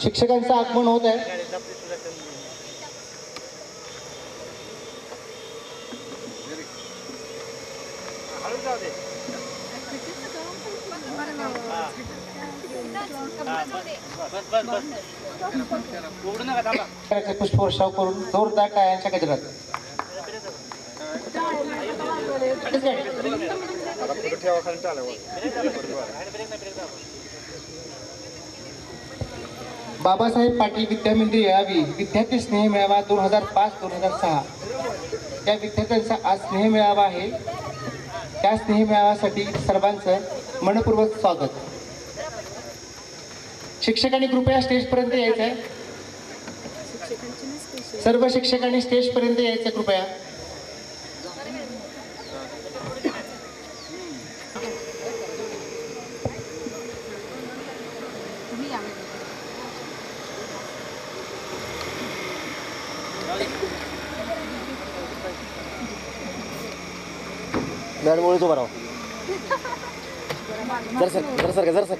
शिक्षकांचं आगमन होत आहे पुष्पवर्षाव करून जोरदार टाळ्यांच्या गजरात बाबासाहेब पाटील विद्यामंदिर यावी विद्यार्थी स्नेह मेळावा दोन हजार पाच दोन हजार सहा. त्या विद्यार्थ्यांचा आज स्नेह मेळावा आहे. त्या स्नेह मेळाव्यासाठी सर्वांचं मनपूर्वक स्वागत. शिक्षकांनी कृपया स्टेजपर्यंत यायचं आहे सर्व शिक्षकांनी स्टेजपर्यंत यायचं कृपया. मॅडम तो बराव जर सर जर सर जर सर.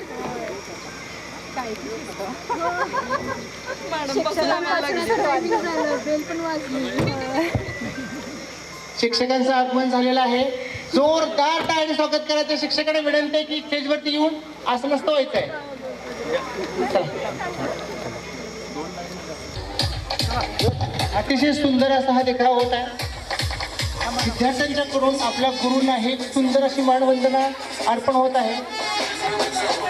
शिक्षकांचं आगमन झालेलं आहे. जोरदार टाळ्याने स्वागत करायचं शिक्षकांना विनंती आहे की स्टेजवरती येऊन असं नसतं व्हायचं आहे चला. अतिशय सुंदर असा हा देखावा होत आहे. विद्यार्थ्यांच्याकडून आपल्या गुरूंना ही सुंदर अशी मानवंदना अर्पण होत आहे.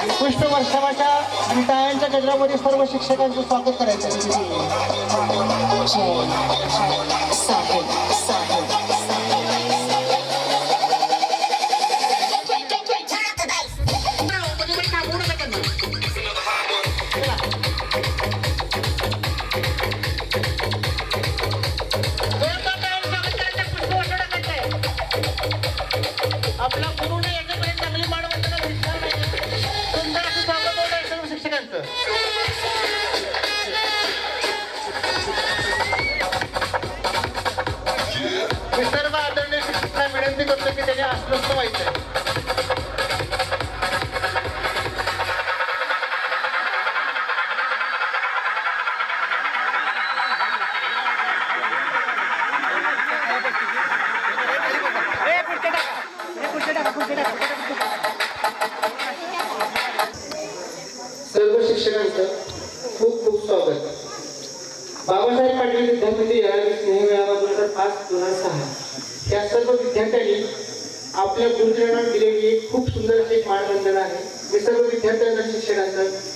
उत्कृष्ट वर्षावाच्या आणि टाळ्यांच्या गजरामध्ये सर्व शिक्षकांचं स्वागत करायचं विद्यासागर पाटील विद्यापीठ दोन हजार पाच दोन हजार सहा या सर्व विद्यार्थ्यांनी आपल्या गुरुजनांना दिलेली एक खूप सुंदर अशी मानवंदना आहे मी सर्व विद्यार्थ्यांना शिक्षणाचं